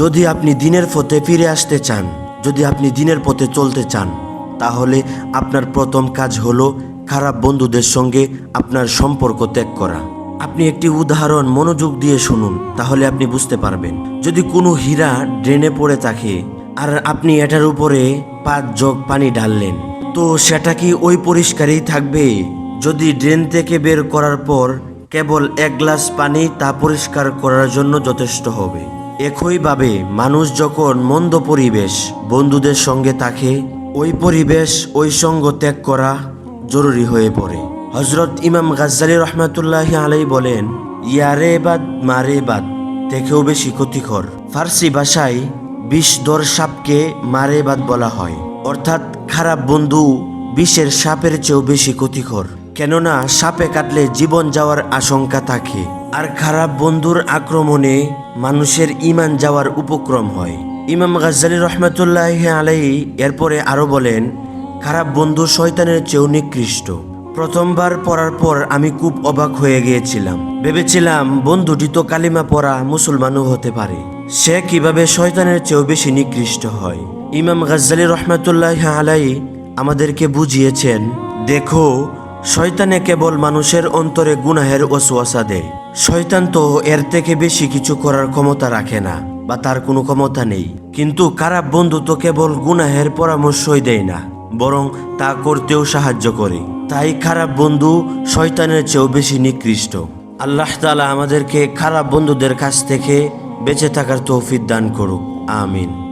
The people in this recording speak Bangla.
যদি আপনি দিনের পথে ফিরে আসতে চান, যদি আপনি দিনের পথে চলতে চান, তাহলে আপনার প্রথম কাজ হলো খারাপ বন্ধুদের সঙ্গে আপনার সম্পর্ক ত্যাগ করা। আপনি একটি উদাহরণ মনোযোগ দিয়ে শুনুন, তাহলে আপনি বুঝতে পারবেন। যদি কোনো হীরা ড্রেনে পড়ে থাকে, আর আপনি এটার উপরে পাঁচ জগ পানি ঢাললেন, তো সেটা কি ওই পরিষ্কারই থাকবে? যদি ড্রেন থেকে বের করার পর কেবল এক গ্লাস পানি তা পরিষ্কার করার জন্য যথেষ্ট হবে। একইভাবে মানুষ যখন মন্দ পরিবেশ বন্ধুদের সঙ্গে থাকে, ওই পরিবেশ, ওই সঙ্গ ত্যাগ করা জরুরি হয়ে পড়ে। হজরত ইমাম গাজ্জালি রহমাতুল্লাহ আলাই বলেন ইয়ারে বাদ মারে বাদ থেকেও বেশি ক্ষতিকর। ফার্সি ভাষায় বিষ দর সাপকে মারে বাদ বলা হয়। অর্থাৎ খারাপ বন্ধু বিষের সাপের চেয়েও বেশি ক্ষতিকর। কেননা সাপে কাটলে জীবন যাওয়ার আশঙ্কা থাকে। আর খারাপ বন্ধুর আক্রমণে মানুষের ইমান যাওয়ার উপক্রম হয়। ইমাম গাজ্জালি রহমতুল্লাহ আলাই এরপরে আরও বলেন, খারাপ বন্ধু শয়তানের চেয়েও নিকৃষ্ট। প্রথমবার পড়ার পর আমি খুব অবাক হয়ে গিয়েছিলাম। ভেবেছিলাম বন্ধুটি তো কালিমা পড়া মুসলমানও হতে পারে। সে কীভাবে শয়তানের চেয়েও বেশি নিকৃষ্ট হয়? ইমাম গাজ্জালি রহমতুল্লাহ আলাই আমাদেরকে বুঝিয়েছেন, দেখো শয়তানে কেবল মানুষের অন্তরে গুনাহের ওসওয়াসা দেয়। শয়তান তো এর থেকে বেশি কিছু করার ক্ষমতা রাখে না, বা তার কোনো ক্ষমতা নেই। কিন্তু খারাপ বন্ধু তো কেবল গুনাহের পরামর্শই দেয় না, বরং তা করতেও সাহায্য করে। তাই খারাপ বন্ধু শয়তানের চেয়েও বেশি নিকৃষ্ট। আল্লাহ তালা আমাদেরকে খারাপ বন্ধুদের কাছ থেকে বেঁচে থাকার তৌফিক দান করুক। আমিন।